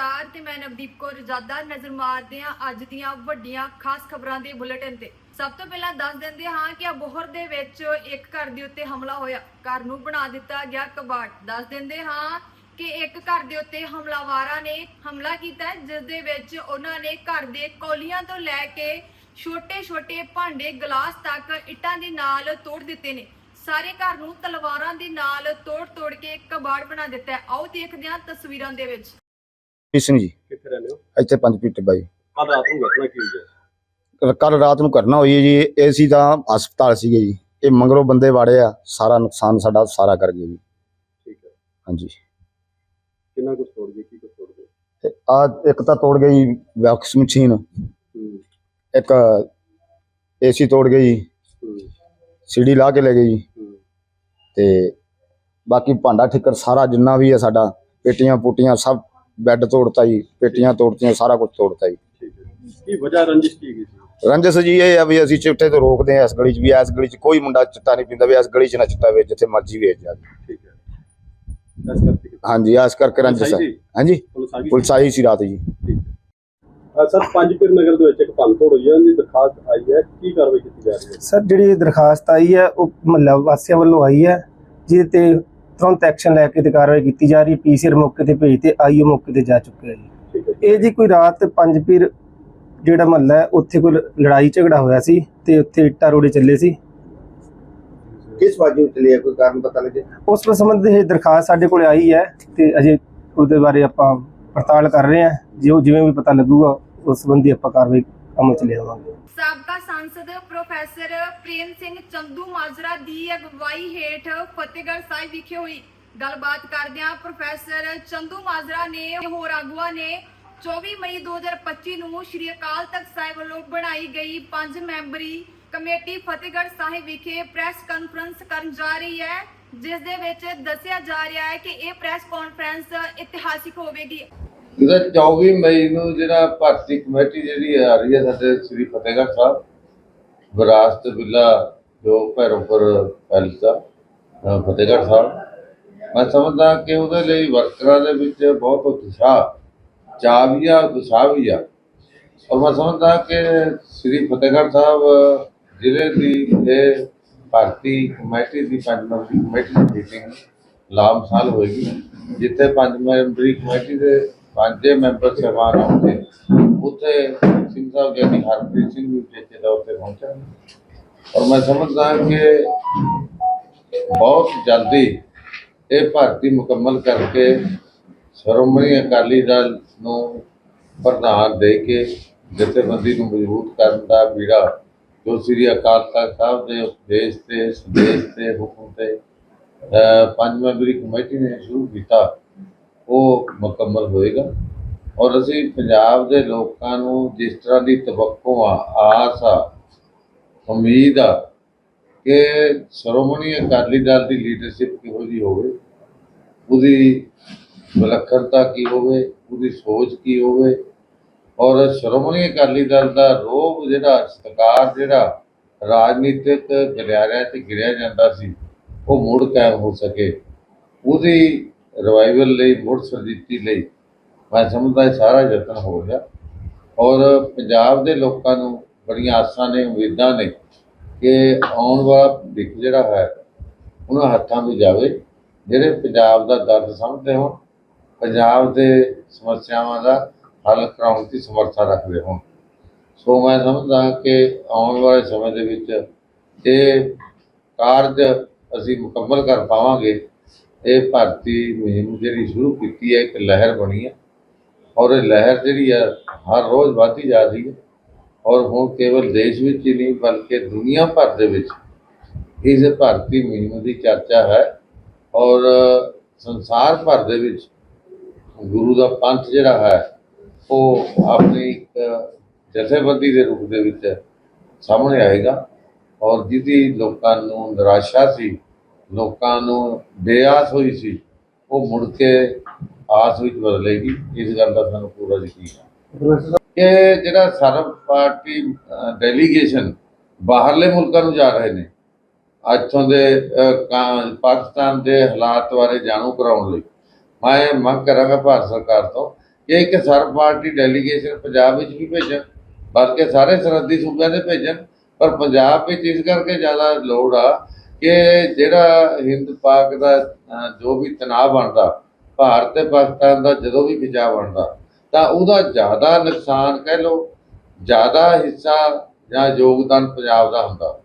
ਜਾਣਾਂਗੇ ਤੇ ਮੈਂ ਨਵਦੀਪ ਕੌਰ ਰਜਾਦਾ ਨਜ਼ਰ ਮਾਰਦੇ ਹਾਂ ਅੱਜ ਦੀਆਂ ਵੱਡੀਆਂ ਖਾਸ ਖਬਰਾਂ ਦੇ ਬੁਲੇਟਿਨ ਤੇ। ਸਭ ਤੋਂ ਪਹਿਲਾਂ ਦੱਸ ਦਿੰਦੇ ਹਾਂ ਕਿ ਅਬੋਹਰ ਦੇ ਵਿੱਚ ਇੱਕ ਘਰ ਦੇ ਉੱਤੇ ਹਮਲਾ ਹੋਇਆ। ਘਰ ਨੂੰ ਬਣਾ ਦਿੱਤਾ ਗਿਆ ਕਬਾੜ। ਦੱਸ ਦਿੰਦੇ ਹਾਂ ਕਿ ਇੱਕ ਘਰ ਦੇ ਉੱਤੇ ਹਮਲਾਵਾਰਾਂ ਨੇ ਹਮਲਾ ਕੀਤਾ ਹੈ, ਜਿਸ ਦੇ ਵਿੱਚ ਉਹਨਾਂ ਨੇ ਘਰ ਦੇ ਕੌਲੀਆਂ ਤੋਂ ਲੈ ਕੇ ਛੋਟੇ-ਛੋਟੇ ਭਾਂਡੇ ਗਲਾਸ ਤੱਕ ਇੱਟਾਂ ਦੇ ਨਾਲ ਤੋੜ ਦਿੱਤੇ ਨੇ। ਸਾਰੇ ਘਰ ਨੂੰ ਤਲਵਾਰਾਂ ਦੇ ਨਾਲ ਤੋੜ-ਤੋੜ ਕੇ ਕਬਾੜ ਬਣਾ ਦਿੱਤਾ ਆਓ ਦੇਖਦੇ ਹਾਂ ਤਸਵੀਰਾਂ ਦੇ ਵਿੱਚ। ਸਿੰਘ ਜੀ। ਕਿੱਥੇ ਰਹਿੰਦੇ ਹੋ? ਇੱਥੇ ਪੰਜ ਫੀਟ ਬਾਈ। ਕੱਲ ਰਾਤ ਨੂੰ ਘਟਨਾ ਕੀ ਹੋਈ ਹੈ? ਕੱਲ ਰਾਤ ਨੂੰ ਕਰਨਾ ਹੋਈ ਹੈ ਜੀ। ਇਹ ਸੀ ਤਾਂ ਹਸਪਤਾਲ ਸੀਗੇ ਜੀ। ਇਹ ਮੰਗਰੋਂ ਬੰਦੇ ਵਾੜੇ ਆ। ਸਾਰਾ ਨੁਕਸਾਨ ਸਾਡਾ ਸਾਰਾ ਕਰ ਗਏ ਜੀ। ਠੀਕ ਹੈ। ਹਾਂਜੀ। ਕਿੰਨਾ ਕੁਝ ਤੋੜ ਗਏ? ਕੀ ਕੁਝ ਤੋੜ ਗਏ? ਤੇ ਆ ਇੱਕ ਤਾਂ ਤੋੜ ਗਈ ਵੈਕਸ ਮਸ਼ੀਨ। ਹੂੰ। ਇੱਕ ਏਸੀ ਤੋੜ ਗਈ ਹੂੰ। ਸੀਡੀ ਲਾ ਕੇ ਲੈ ਗਈ ਜੀ। ਹੂੰ। ਤੇ ਬਾਕੀ ਭਾਂਡਾ ਠਿੱਕਰ ਸਾਰਾ ਜਿੰਨਾ ਵੀ ਹੈ ਸਾਡਾ ਪੇਟੀਆਂ ਪੁੱਟੀਆਂ ਸਭ ਬੈੱਡ ਤੋੜਤਾ ਜੀ ਪੇਟੀਆਂ ਤੋੜਤੀਆਂ ਸਾਰਾ ਕੁਝ ਤੋੜਤਾ ਜੀ। ਠੀਕ ਹੈ। ਕੀ ਵਜ੍ਹਾ ਰੰਜਿਸ਼ ਕੀ ਗਈ ਰੰਜਸ ਜੀ ਇਹ ਆ ਵੀ ਅਸੀਂ ਚਿੱਟੇ ਤੋਂ ਰੋਕਦੇ ਆ ਇਸ ਗਲੀ 'ਚ ਵੀ ਇਸ ਗਲੀ 'ਚ ਕੋਈ ਮੁੰਡਾ ਚਿੱਟਾ ਨਹੀਂ ਪੀਂਦਾ ਵੀ ਇਸ ਗਲੀ 'ਚ ਨਾ ਚਿੱਟਾ ਵੇਚ ਜਿੱਥੇ ਮਰਜ਼ੀ ਵੇਚ ਜਾ ਠੀਕ ਹੈ। ਇਸ ਕਰਕੇ ਕੀਤਾ। ਹਾਂਜੀ ਇਸ ਕਰਕੇ ਰੰਜਸ ਪੁਲਿਸ ਆਈ ਸੀ? ਹਾਂਜੀ। ਪੁਲਿਸ ਆ ਗਈ ਪੁਲਿਸ ਆਈ ਸੀ ਰਾਤ ਜੀ। ਅ, ਸਰ ਪੰਜਪੀਰ ਨਗਰ ਦੇ ਵਿੱਚ ਇੱਕ ਭੰਨ ਤੋੜ ਹੋਈ ਹੈ ਉਹਦੀ ਦਰਖਾਸਤ ਆਈ ਹੈ। ਕੀ ਕਾਰਵਾਈ ਕੀਤੀ ਜਾ ਰਹੀ ਹੈ? ਸਰ ਜਿਹੜੀ ਦਰਖਾਸਤ ਆਈ ਹੈ ਉਹ ਮਹੱਲਾ ਵਾਸੀਆਂ ਵੱਲੋਂ ਆਈ ਹੈ ਜਿਹਦੇ ਤੇ ਤੁਰੰਤ ਐਕਸ਼ਨ ਲੈ ਕੇ ਤੇ ਕਾਰਵਾਈ ਕੀਤੀ ਜਾ ਰਹੀ ਪੀਸੀਆਰ ਮੌਕੇ ਤੇ ਭੇਜ ਤੇ ਆਈਓ ਮੌਕੇ ਤੇ ਜਾ ਚੁੱਕਿਆ ਜੀ। ਇਹ ਜੀ ਕੋਈ ਰਾਤ ਪੰਜ ਪੀਰ ਜਿਹੜਾ ਮਹੱਲਾ ਹੈ ਉੱਥੇ ਕੋਈ ਲੜਾਈ ਝਗੜਾ ਹੋਇਆ ਸੀ ਤੇ ਉੱਥੇ ਇੱਟਾਂ ਰੋੜੇ ਚੱਲੇ ਸੀ। ਕਿਸ ਵਾਜੀ ਚਲੀ ਕੋਈ ਕਾਰਨ ਪਤਾ ਲੱਗੇ? ਉਸ ਸੰਬੰਧ ਇਹ ਦਰਖਾਸਤ ਸਾਡੇ ਕੋਲ ਆਈ ਹੈ ਤੇ ਅਜੇ ਉਹਦੇ ਬਾਰੇ ਆਪਾਂ ਪੜਤਾਲ ਕਰ ਰਹੇ ਹਾਂ। ਜੋ ਜਿਵੇਂ ਵੀ ਪਤਾ ਲੱਗੂਗਾ ਉਸ ਸੰਬੰਧੀ ਆਪਾਂ ਕਾਰਵਾਈ ਅਮਲ ਚ ਲਿਆਵਾਂਗੇ। ਸੰਸਦ ਪ੍ਰੋਫੈਸਰ ਪ੍ਰੇਮ ਸਿੰਘ ਚੰਦੂ ਮਾਜਰਾ ਦੀ ਅਗਵਾਈ ਹੇਠ ਫਤਿਹਗੜ੍ਹ ਸਾਹਿਬ ਵਿਖੇ ਹੋਈ ਗੱਲਬਾਤ ਕਰਦਿਆਂ ਪ੍ਰੋਫੈਸਰ ਚੰਦੂ ਮਾਜਰਾ ਨੇ ਹੋਰ ਆਗੂਆਂ ਨੇ 24 ਮਈ 2025 ਨੂੰ ਸ਼੍ਰੀ ਅਕਾਲ ਤਖਤ ਸਾਹਿਬ ਵੱਲੋਂ ਬਣਾਈ ਗਈ ਪੰਜ ਮੈਂਬਰੀ ਕਮੇਟੀ ਫਤਿਹਗੜ੍ਹ ਸਾਹਿਬ ਵਿਖੇ ਪ੍ਰੈਸ ਕਾਨਫਰੰਸ ਕਰਨ ਜਾ ਰਹੀ ਹੈ ਜਿਸ ਦੇ ਵਿੱਚ ਦੱਸਿਆ ਜਾ ਰਿਹਾ ਹੈ ਕਿ ਇਹ ਪ੍ਰੈਸ ਕਾਨਫਰੰਸ ਇਤਿਹਾਸਿਕ ਹੋਵੇਗੀ ਇਹਦਾ 24 ਮਈ ਨੂੰ ਜਿਹੜਾ ਭਾਰਤੀ ਕਮੇਟੀ ਜਿਹੜੀ ਆ ਰਹੀ ਹੈ ਸਾਡੇ ਸ੍ਰੀ ਫਤਿਹਗੜ੍ਹ ਸਾਹਿਬ ਵਿਰਾਸਤ ਬਿੱਲਾ ਜੋ ਭੈਰੋਪੁਰ ਪੈਲਸ ਦਾ ਫਤਿਹਗੜ੍ਹ ਸਾਹਿਬ। ਮੈਂ ਸਮਝਦਾ ਕਿ ਉਹਦੇ ਲਈ ਵਰਕਰਾਂ ਦੇ ਵਿੱਚ ਬਹੁਤ ਉਤਸ਼ਾਹ ਚਾਅ ਵੀ ਆ ਉਤਸ਼ਾਹ ਵੀ ਆ ਔਰ ਮੈਂ ਸਮਝਦਾ ਕਿ ਸ੍ਰੀ ਫਤਿਹਗੜ੍ਹ ਸਾਹਿਬ ਜ਼ਿਲ੍ਹੇ ਦੀ ਇਹ ਭਾਰਤੀ ਕਮੇਟੀ ਦੀ ਪੰਜ ਮੈਂਬਰੀ ਕਮੇਟੀ ਦੀ ਮੀਟਿੰਗ ਲਾਮਸਾਲ ਹੋਏਗੀ, ਜਿੱਥੇ ਪੰਜ ਮੈਂਬਰੀ ਕਮੇਟੀ ਦੇ ਪੰਜੇ ਮੈਂਬਰ ਸਹਿਬਾਨ ਆਉਂਦੇ ਉੱਥੇ ਸਿੰਘ ਸਾਹਿਬ ਗਿਆਨੀ ਹਰਪ੍ਰੀਤ ਸਿੰਘ ਵੀ ਉੱਚੇ ਤੌਰ ਤੇ ਪਹੁੰਚਣਗੇ ਔਰ ਮੈਂ ਸਮਝਦਾ ਕਿ ਬਹੁਤ ਜਲਦੀ ਇਹ ਭਰਤੀ ਮੁਕੰਮਲ ਕਰਕੇ ਸ਼੍ਰੋਮਣੀ ਅਕਾਲੀ ਦਲ ਨੂੰ ਪ੍ਰਧਾਨ ਦੇ ਕੇ ਜਥੇਬੰਦੀ ਨੂੰ ਮਜ਼ਬੂਤ ਕਰਨ ਦਾ ਬੀੜਾ ਜੋ ਸ੍ਰੀ ਅਕਾਲ ਤਖਤ ਸਾਹਿਬ ਦੇ ਉਪਦੇਸ਼ ਤੇ, ਸੰਦੇਸ਼ ਤੇ, ਹੁਕਮ ਤੇ ਪੰਜ ਮੈਂਬਰੀ ਕਮੇਟੀ ਨੇ ਸ਼ੁਰੂ ਕੀਤਾ, ਉਹ ਮੁਕੰਮਲ ਹੋਏਗਾ। ਔਰ ਅਸੀਂ ਪੰਜਾਬ ਦੇ ਲੋਕਾਂ ਨੂੰ ਜਿਸ ਤਰ੍ਹਾਂ ਦੀ ਤਵੱਕੋ ਆ, ਆਸ ਆ, ਉਮੀਦ ਆ ਕਿ ਸ਼੍ਰੋਮਣੀ ਅਕਾਲੀ ਦਲ ਦੀ ਲੀਡਰਸ਼ਿਪ ਕਿਹੋ ਜਿਹੀ ਹੋਵੇ, ਉਹਦੀ ਵਿਲੱਖਣਤਾ ਕੀ ਹੋਵੇ, ਉਹਦੀ ਸੋਚ ਕੀ ਹੋਵੇ, ਔਰ ਸ਼੍ਰੋਮਣੀ ਅਕਾਲੀ ਦਲ ਦਾ ਰੋਬ ਜਿਹੜਾ, ਸਤਿਕਾਰ ਜਿਹੜਾ ਰਾਜਨੀਤਿਕ ਗਲਿਆਰਿਆਂ 'ਚ ਗਿਰਿਆ ਜਾਂਦਾ ਸੀ, ਉਹ ਮੁੜ ਕਾਇਮ ਹੋ ਸਕੇ। ਉਹਦੀ ਰਿਵਾਈਵਲ ਲਈ, ਮੁੜ ਸਰਜੀਤੀ ਲਈ ਮੈਂ ਸਮਝਦਾ ਇਹ ਸਾਰਾ ਯਤਨ ਹੋ ਗਿਆ ਔਰ ਪੰਜਾਬ ਦੇ ਲੋਕਾਂ ਨੂੰ ਬੜੀਆਂ ਆਸਾਂ ਨੇ, ਉਮੀਦਾਂ ਨੇ ਕਿ ਆਉਣ ਵਾਲਾ ਭਵਿੱਖ ਜਿਹੜਾ ਹੈ, ਉਹਨਾਂ ਹੱਥਾਂ ਵਿੱਚ ਜਾਵੇ। ਜਿਹੜੇ ਪੰਜਾਬ ਦਾ ਦਰਦ ਸਮਝਦੇ ਹੋਣ, ਪੰਜਾਬ ਦੇ ਸਮੱਸਿਆਵਾਂ ਦਾ ਹੱਲ ਕਰਾਉਣ ਦੀ ਸਮਰੱਥਾ ਰੱਖਦੇ ਹੋਣ। ਸੋ ਮੈਂ ਸਮਝਦਾ ਕਿ ਆਉਣ ਵਾਲੇ ਸਮੇਂ ਦੇ ਵਿੱਚ ਇਹ ਕਾਰਜ ਅਸੀਂ ਮੁਕੰਮਲ ਕਰ ਪਾਵਾਂਗੇ, ਇਹ ਭਾਰਤੀ ਮੁਹਿੰਮ ਜਿਹੜੀ ਸ਼ੁਰੂ ਕੀਤੀ ਹੈ, ਇੱਕ ਲਹਿਰ ਬਣੀ ਹੈ। ਔਰ ਇਹ ਲਹਿਰ ਜਿਹੜੀ ਹੈ ਹਰ ਰੋਜ਼ ਵਧਦੀ ਜਾ ਰਹੀ ਹੈ। ਔਰ ਹੁਣ ਕੇਵਲ ਦੇਸ਼ ਵਿੱਚ ਹੀ ਨਹੀਂ, ਬਲਕਿ ਦੁਨੀਆ ਭਰ ਦੇ ਵਿੱਚ ਇਸ ਭਾਰਤੀ ਮੁਹਿੰਮ ਦੀ ਚਰਚਾ ਹੈ। ਔਰ ਸੰਸਾਰ ਭਰ ਦੇ ਵਿੱਚ ਗੁਰੂ ਦਾ ਪੰਥ ਜਿਹੜਾ ਹੈ, ਉਹ ਆਪਣੀ ਇੱਕ ਜਥੇਬੰਦੀ ਦੇ ਰੂਪ ਦੇ ਵਿੱਚ ਸਾਹਮਣੇ ਆਏਗਾ। ਔਰ ਜਿਹਦੀ ਲੋਕਾਂ ਨੂੰ ਨਿਰਾਸ਼ਾ ਸੀ, ਲੋਕਾਂ ਨੂੰ ਬੇਆਸ ਹੋਈ ਸੀ, ਉਹ ਮੁੜ ਕੇ ਆਸ ਵਿੱਚ ਬਦਲੇਗੀ ਇਸ ਗੱਲ ਦਾ ਸਾਨੂੰ ਪੂਰਾ ਯਕੀਨ ਹੈ। ਕਿ ਜਿਹੜਾ ਸਰਵ ਪਾਰਟੀ ਡੈਲੀਗੇਸ਼ਨ ਬਾਹਰਲੇ ਮੁਲਕਾਂ ਨੂੰ ਜਾ ਰਹੇ ਨੇ ਇੱਥੋਂ ਦੇ ਪਾਕਿਸਤਾਨ ਦੇ ਹਾਲਾਤ ਬਾਰੇ ਜਾਣੂ ਕਰਾਉਣ ਲਈ। ਮੈਂ ਮੰਗ ਕਰਾਂਗਾ ਭਾਰਤ ਸਰਕਾਰ ਤੋਂ ਕਿ ਇੱਕ ਸਰਬ ਪਾਰਟੀ ਡੈਲੀਗੇਸ਼ਨ ਪੰਜਾਬ ਵਿੱਚ ਵੀ ਭੇਜਣ ਬਲਕਿ ਸਾਰੇ ਸਰਹੱਦੀ ਸੂਬਿਆਂ ਦੇ ਭੇਜਣ। ਪਰ ਪੰਜਾਬ ਵਿੱਚ ਇਸ ਕਰਕੇ ਜ਼ਿਆਦਾ ਲੋੜ ਆ ਕਿ ਜਿਹੜਾ ਹਿੰਦ ਪਾਕ ਦਾ ਜੋ ਵੀ ਤਣਾਅ ਬਣਦਾ ਭਾਰਤ ਤੇ ਪਾਕਿਸਤਾਨ ਦਾ ਜਦੋਂ ਵੀ ਖਿਚਾਅ ਬਣਦਾ, ਤਾਂ ਉਹਦਾ ਜ਼ਿਆਦਾ ਨੁਕਸਾਨ ਕਹਿ ਲਓ, ਜ਼ਿਆਦਾ ਹਿੱਸਾ ਜਾਂ ਯੋਗਦਾਨ ਪੰਜਾਬ ਦਾ ਹੁੰਦਾ।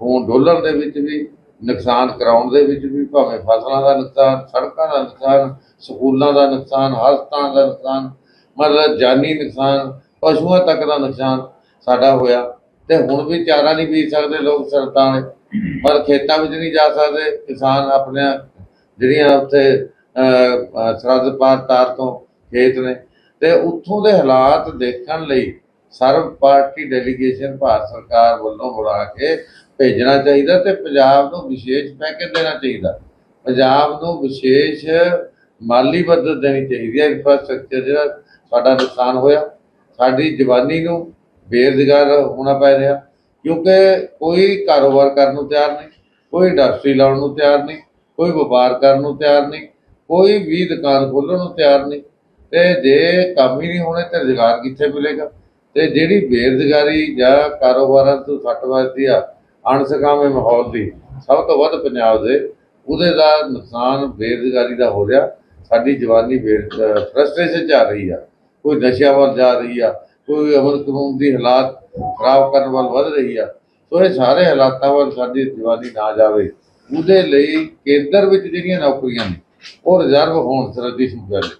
ਹੁਣ ਡੋਲਣ ਦੇ ਵਿੱਚ ਵੀ, ਨੁਕਸਾਨ ਕਰਾਉਣ ਦੇ ਵਿੱਚ ਵੀ ਭਾਵੇਂ ਫਸਲਾਂ ਦਾ ਨੁਕਸਾਨ, ਸੜਕਾਂ ਦਾ ਨੁਕਸਾਨ, ਸਕੂਲਾਂ ਦਾ ਨੁਕਸਾਨ, ਹਸਪਤਾਲਾਂ ਦਾ ਨੁਕਸਾਨ, ਮਤਲਬ ਜਾਨੀ ਨੁਕਸਾਨ, ਪਸ਼ੂਆਂ ਤੱਕ ਦਾ ਨੁਕਸਾਨ ਸਾਡਾ ਹੋਇਆ। ਤੇ ਹੁਣ ਵੀ ਚਾਰਾ ਨਹੀਂ ਪੀ ਸਕਦੇ ਲੋਕ ਸਰਤਾਂ ਨੇ ਪਰ ਖੇਤਾਂ ਵਿੱਚ ਨਹੀਂ ਜਾ ਸਕਦੇ। ਕਿਸਾਨ ਆਪਣੇ ਜਿਹੜੀਆਂ ਉੱਥੇ ਸਰਹੱਦ ਪਾਰ ਤਾਰ ਤੋਂ ਖੇਤ ਨੇ। ਤੇ ਉੱਥੋਂ ਦੇ ਹਾਲਾਤ ਦੇਖਣ ਲਈ ਸਰਵ ਪਾਰਟੀ ਡੈਲੀਗੇਸ਼ਨ ਭਾਰਤ ਸਰਕਾਰ ਵੱਲੋਂ ਬੁਲਾ ਕੇ ਭੇਜਣਾ ਚਾਹੀਦਾ ਤੇ ਪੰਜਾਬ ਨੂੰ ਵਿਸ਼ੇਸ਼ ਪੈਕੇਜ ਦੇਣਾ ਚਾਹੀਦਾ। ਪੰਜਾਬ ਨੂੰ ਵਿਸ਼ੇਸ਼ ਮਾਲੀ ਮਦਦ ਦੇਣੀ ਚਾਹੀਦੀ ਹੈ। ਇਨਫਰਾਸਟ੍ਰਕਚਰ ਜਿਹੜਾ ਸਾਡਾ ਨੁਕਸਾਨ ਹੋਇਆ, ਸਾਡੀ ਜਵਾਨੀ ਨੂੰ ਬੇਰੁਜ਼ਗਾਰ ਹੋਣਾ ਪੈ ਰਿਹਾ, ਕਿਉਂਕਿ ਕੋਈ ਕਾਰੋਬਾਰ ਕਰਨ ਨੂੰ ਤਿਆਰ ਨਹੀਂ, ਕੋਈ ਇੰਡਸਟਰੀ ਲਾਉਣ ਨੂੰ ਤਿਆਰ ਨਹੀਂ, ਕੋਈ ਵਪਾਰ ਕਰਨ ਨੂੰ ਤਿਆਰ ਨਹੀਂ ਕੋਈ ਵੀ ਦੁਕਾਨ ਖੋਲ੍ਹਣ ਨੂੰ ਤਿਆਰ ਨਹੀਂ। ਤੇ ਜੇ ਕੰਮ ਹੀ ਨਹੀਂ ਹੋਣੇ ਤੇ ਰੁਜ਼ਗਾਰ ਕਿੱਥੇ ਮਿਲੇਗਾ? ਤੇ ਜਿਹੜੀ ਬੇਰੁਜ਼ਗਾਰੀ ਜਾਂ ਕਾਰੋਬਾਰਾਂ ਤੋਂ ਸੱਟ ਵੱਜਦੀ ਆ ਅਣਸਕਾਮੇ ਮਾਹੌਲ ਦੀ, ਸਭ ਤੋਂ ਵੱਧ ਪੰਜਾਬ ਦੇ, ਉਹਦੇ ਦਾ ਨੁਕਸਾਨ ਬੇਰੁਜ਼ਗਾਰੀ ਦਾ ਹੋ ਰਿਹਾ। ਸਾਡੀ ਜਵਾਨੀ ਬੇਰ ਫਰਸਟ੍ਰੇਸ਼ਨ ਚ ਆ ਰਹੀ ਆ। ਕੋਈ ਨਸ਼ਿਆਂ ਵੱਲ ਜਾ ਰਹੀ ਆ, ਕੋਈ ਅਮਨ ਕਾਨੂੰਨ ਦੀ ਹਾਲਾਤ ਖਰਾਬ ਕਰਨ ਵੱਲ ਵੱਧ ਰਹੀ ਆ। ਸੋ ਇਹ ਸਾਰੇ ਹਾਲਾਤਾਂ ਵੱਲ ਸਾਡੀ ਜਵਾਨੀ ਨਾ ਜਾਵੇ। ਉਹਦੇ ਲਈ ਕੇਂਦਰ ਵਿੱਚ ਜਿਹੜੀਆਂ ਨੌਕਰੀਆਂ ਨੇ ਉਹ ਰਿਜ਼ਰਵ ਹੋਣ ਸਰਹੱਦੀ ਸੂਬਿਆਂ ਲਈ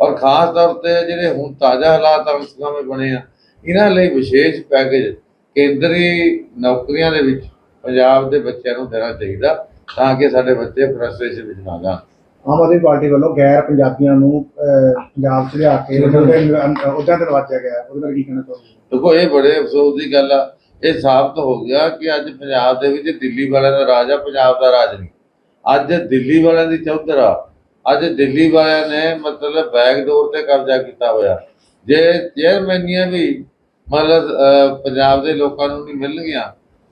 ਔਰ ਖਾਸ ਤੌਰ ਤੇ ਜਿਹੜੇ ਹੁਣ ਤਾਜ਼ਾ ਹਾਲਾਤ ਅਮਸਕਾਮੇ ਬਣੇ ਆ ਇਹਨਾਂ ਲਈ ਵਿਸ਼ੇਸ਼ ਪੈਕੇਜ ਕੇਂਦਰੀ ਨੌਕਰੀਆਂ ਦੇ ਵਿੱਚ ਪੰਜਾਬ ਦੇ ਬੱਚਿਆਂ ਨੂੰ ਦੇਣਾ ਚਾਹੀਦਾ ਤਾਂ ਕਿ ਸਾਡੇ ਬੱਚੇ ਫਰਸਟ੍ਰੇਸ਼ਨ ਵਿੱਚ ਨਾ ਜਾਣ। ਆਮ ਆਦਮੀ ਪਾਰਟੀ ਵੱਲੋਂ ਗੈਰ ਪੰਜਾਬੀਆਂ ਨੂੰ ਪੰਜਾਬ 'ਚ ਲਿਆ ਕੇ ਉਹਨਾਂ ਦੇ ਅਹੁਦਿਆਂ ਤੇ ਨਵਾਜਿਆ ਗਿਆ। ਉਹਦੇ ਬਾਰੇ ਕੀ ਕਹਿਣਾ ਚਾਹੁੰਦੇ ਦੇਖੋ ਇਹ ਬੜੇ ਅਫਸੋਸ ਦੀ ਗੱਲ ਆ। ਇਹ ਸਾਬਤ ਹੋ ਗਿਆ ਕਿ ਅੱਜ ਪੰਜਾਬ ਦੇ ਵਿੱਚ ਦਿੱਲੀ ਵਾਲਿਆਂ ਦਾ ਰਾਜ ਆ ਪੰਜਾਬ ਦਾ ਰਾਜ ਨਹੀਂ। ਅੱਜ ਦਿੱਲੀ ਵਾਲਿਆਂ ਦੀ ਚੌਧਰ ਆ। ਅੱਜ ਦਿੱਲੀ ਵਾਲਿਆਂ ਨੇ ਮਤਲਬ ਬੈਕਡੋਰ ਤੇ ਕਬਜ਼ਾ ਕੀਤਾ ਹੋਇਆ। ਜੇ ਚੇਅਰਮੈਨੀਆਂ ਵੀ ਮਤਲਬ ਪੰਜਾਬ ਦੇ ਲੋਕਾਂ ਨੂੰ ਨਹੀਂ ਮਿਲਣਗੀਆਂ,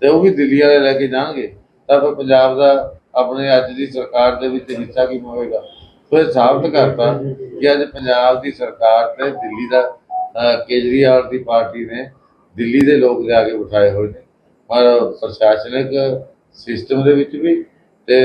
ਤੇ ਉਹ ਵੀ ਦਿੱਲੀ ਵਾਲੇ ਲੈ ਕੇ ਜਾਣਗੇ, ਤਾਂ ਫਿਰ ਪੰਜਾਬ ਦਾ ਆਪਣੇ ਅੱਜ ਦੀ ਸਰਕਾਰ ਦੇ ਵਿੱਚ ਹਿੱਸਾ ਕੀ ਹੋਵੇਗਾ? ਸੋ ਇਹ ਸਾਬਤ ਕਰਤਾ ਕਿ ਅੱਜ ਪੰਜਾਬ ਦੀ ਸਰਕਾਰ ਤੇ ਦਿੱਲੀ ਦਾ ਕੇਜਰੀਵਾਲ ਦੀ ਪਾਰਟੀ ਨੇ ਦਿੱਲੀ ਦੇ ਲੋਕ ਜਾ ਕੇ ਬਿਠਾਏ ਹੋਏ ਨੇ। ਪਰ ਪ੍ਰਸ਼ਾਸਨਿਕ ਸਿਸਟਮ ਦੇ ਵਿੱਚ ਵੀ ਤੇ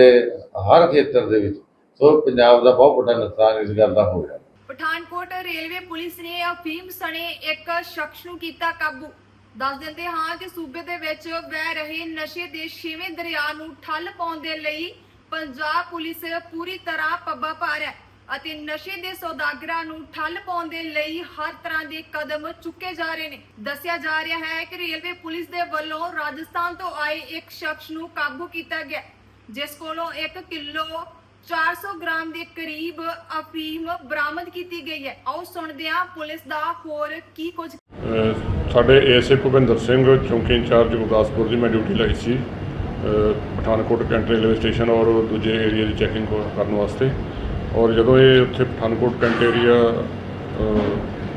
ਹਰ ਖੇਤਰ ਦੇ ਵਿੱਚ, ਸੋ ਪੰਜਾਬ ਦਾ ਬਹੁਤ ਵੱਡਾ ਨੁਕਸਾਨ ਇਸ ਗੱਲ ਦਾ ਹੋ ਰਿਹਾ। ਪਠਾਨਕੋਟ ਰੇਲਵੇ ਪੁਲਿਸ ਨੇ ਅਫੀਮ ਸਣੇ ਇੱਕ ਸ਼ਖਸ ਨੂੰ ਕੀਤਾ ਕਾਬੂ। ਦੱਸ ਦਿੰਦੇ ਹਾਂ ਕਿ ਸੂਬੇ ਦੇ ਵਿੱਚ ਵਹਿ ਰਹੇ ਨਸ਼ੇ ਦੇ ਛੇਵੇਂ ਦਰਿਆ ਨੂੰ ਠੱਲ ਪਾਉਣ ਦੇ ਲਈ ਪੰਜਾਬ ਪੁਲਿਸ ਪੂਰੀ ਤਰ੍ਹਾਂ ਪੱਬਾ ਭਾਰ ਹੈ ਅਤੇ ਨਸ਼ੇ ਦੇ ਸੌਦਾਗਰਾਂ ਨੂੰ ਠੱਲ ਪਾਉਣ ਦੇ ਲਈ ਹਰ ਤਰ੍ਹਾਂ ਦੇ ਕਦਮ ਚੁੱਕੇ ਜਾ ਰਹੇ ਨੇ। ਦੱਸਿਆ ਜਾ ਰਿਹਾ ਹੈ ਕਿ ਰੇਲਵੇ ਪੁਲਿਸ ਦੇ ਵੱਲੋਂ ਰਾਜਸਥਾਨ ਤੋਂ ਆਏ ਇੱਕ ਸ਼ਖਸ ਨੂੰ ਕਾਬੂ ਕੀਤਾ ਗਿਆ। ਜਿਸ ਕੋਲੋਂ 1 ਕਿਲੋ 400 ਗ੍ਰਾਮ ਦੇ ਕਰੀਬ ਅਫੀਮ ਬਰਾਮਦ ਕੀਤੀ ਗਈ ਹੈ। ਆਓ ਸੁਣਦੇ ਹਾਂ ਪੁਲਿਸ ਦਾ ਹੋਰ ਕੀ ਕੁਝ ਸਾਡੇ ਏਐਸਏ ਭੁਪਿੰਦਰ ਸਿੰਘ, ਚੌਂਕੀ ਇੰਚਾਰਜ ਗੁਰਦਾਸਪੁਰ ਦੀ ਮੈਂ ਡਿਊਟੀ ਲਾਈ ਸੀ। ਪਠਾਨਕੋਟ ਕੈਂਟ ਰੇਲਵੇ ਸਟੇਸ਼ਨ ਔਰ ਦੂਜੇ ਏਰੀਆ ਦੀ ਚੈਕਿੰਗ ਕਰਨ ਵਾਸਤੇ। ਔਰ ਜਦੋਂ ਇਹ ਉੱਥੇ ਪਠਾਨਕੋਟ ਕੈਂਟ ਏਰੀਆ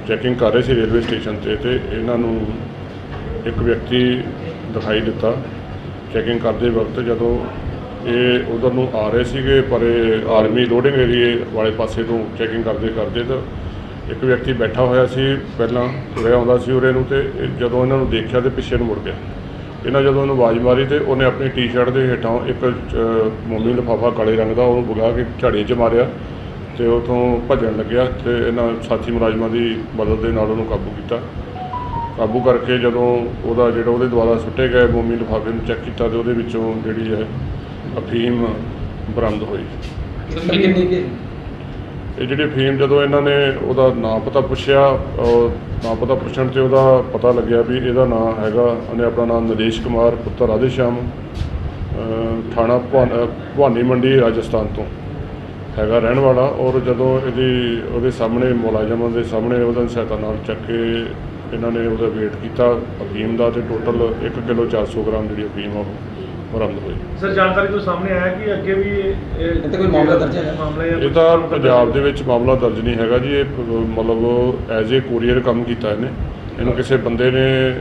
ਚੈਕਿੰਗ ਕਰ ਰਹੇ ਸੀ ਰੇਲਵੇ ਸਟੇਸ਼ਨ ਤੇ ਤੇ ਇਹਨਾਂ ਨੂੰ ਇੱਕ ਵਿਅਕਤੀ ਦਿਖਾਈ ਦਿੱਤਾ। ਚੈਕਿੰਗ ਕਰਦੇ ਵਕਤ ਜਦੋਂ ਇਹ ਉਧਰ ਨੂੰ ਆ ਰਹੇ ਸੀਗੇ ਪਰ ਇਹ ਆਰਮੀ ਲੋਡਿੰਗ ਏਰੀਏ ਵਾਲੇ ਪਾਸੇ ਤੋਂ ਚੈਕਿੰਗ ਕਰਦੇ ਕਰਦੇ ਤਾਂ ਇੱਕ ਵਿਅਕਤੀ ਬੈਠਾ ਹੋਇਆ ਸੀ ਪਹਿਲਾਂ ਤੁਰਿਆ ਆਉਂਦਾ ਸੀ ਉਰੇ ਨੂੰ ਤੇ ਇਹ ਜਦੋਂ ਇਹਨਾਂ ਨੂੰ ਦੇਖਿਆ ਤੇ ਪਿੱਛੇ ਨੂੰ ਮੁੜ ਗਿਆ। ਇਹਨਾਂ ਜਦੋਂ ਉਹਨੂੰ ਆਵਾਜ਼ ਮਾਰੀ ਤੇ ਉਹਨੇ ਆਪਣੀ ਟੀ-ਸ਼ਰਟ ਦੇ ਹੇਠਾਂ ਇੱਕ ਅਹ, ਮੋਮੀ ਲਿਫਾਫਾ ਕਾਲੇ ਰੰਗ ਦਾ ਉਹਨੂੰ ਬੁਲਾ ਕੇ ਝਾੜੀ 'ਚ ਮਾਰਿਆ ਤੇ ਉਥੋਂ ਭੱਜਣ ਲੱਗਿਆ ਤੇ ਇਹਨਾਂ ਸਾਥੀ ਮੁਲਾਜ਼ਮਾਂ ਦੀ ਮਦਦ ਦੇ ਨਾਲ ਉਹਨੂੰ ਕਾਬੂ ਕੀਤਾ। ਕਾਬੂ ਕਰਕੇ ਜਦੋਂ ਉਹਦਾ ਜਿਹੜਾ ਉਹਦੇ ਦੁਆਰਾ ਸੁੱਟੇ ਗਏ ਮੋਮੀ ਲਿਫਾਫੇ ਨੂੰ ਚੈੱਕ ਕੀਤਾ ਤੇ ਉਹਦੇ ਵਿੱਚੋਂ ਜਿਹੜੀ ਹੈ ਅਫੀਮ ਬਰਾਮਦ ਹੋਈ। ਇਹ ਜਿਹੜੀ ਅਫੀਮ ਜਦੋਂ ਇਹਨਾਂ ਨੇ ਉਹਦਾ ਨਾਂ ਪਤਾ ਪੁੱਛਿਆ ਔਰ ਨਾਂ ਪਤਾ ਪੁੱਛਣ ਤੇ ਉਹਦਾ ਪਤਾ ਲੱਗਿਆ ਵੀ ਇਹਦਾ ਨਾਂ ਹੈਗਾ ਉਹਨੇ ਆਪਣਾ ਨਾਮ ਨਰੇਸ਼ ਕੁਮਾਰ ਪੁੱਤਰ ਰਾਧੇ ਸ਼ਾਮ ਅਹ ਥਾਣਾ ਭਵਾਨ- ਭਵਾਨੀ ਮੰਡੀ ਰਾਜਸਥਾਨ ਤੋਂ ਹੈਗਾ ਰਹਿਣ ਵਾਲਾ। ਔਰ ਜਦੋਂ ਇਹਦੀ ਉਹਦੇ ਸਾਹਮਣੇ ਮੁਲਾਜ਼ਮਾਂ ਦੇ ਸਾਹਮਣੇ ਉਹਦਾ ਸਹਾਇਤਾ ਨਾਲ ਚੱਕ ਕੇ ਇਹਨਾਂ ਨੇ ਉਹਦਾ ਵੇਟ ਕੀਤਾ ਅਫੀਮ ਦਾ ਤੇ ਟੋਟਲ 1 ਕਿਲੋ 400 ਗ੍ਰਾਮ ਜਿਹੜੀ ਅਫੀਮ ਆ ਉਹ। ਬਰਾਮਦ ਹੋਈ। ਸਰ ਜਾਣਕਾਰੀ ਤੋਂ ਸਾਹਮਣੇ ਆਇਆ ਕਿ ਅੱਗੇ ਵੀ ਇਹ ਕੋਈ ਮਾਮਲਾ ਦਰਜ ਹੈ? ਮਾਮਲਾ ਜਾਂ ਇਹ ਤਾਂ ਪੰਜਾਬ ਦੇ ਵਿੱਚ ਮਾਮਲਾ ਦਰਜ ਨਹੀਂ ਹੈਗਾ ਜੀ। ਇਹ ਪ- ਮਤਲਬ ਐਜ਼ ਏ ਕੋਰੀਅਰ ਕੰਮ ਕੀਤਾ ਇਹਨੇ। ਇਹਨੂੰ ਕਿਸੇ ਬੰਦੇ ਨੇ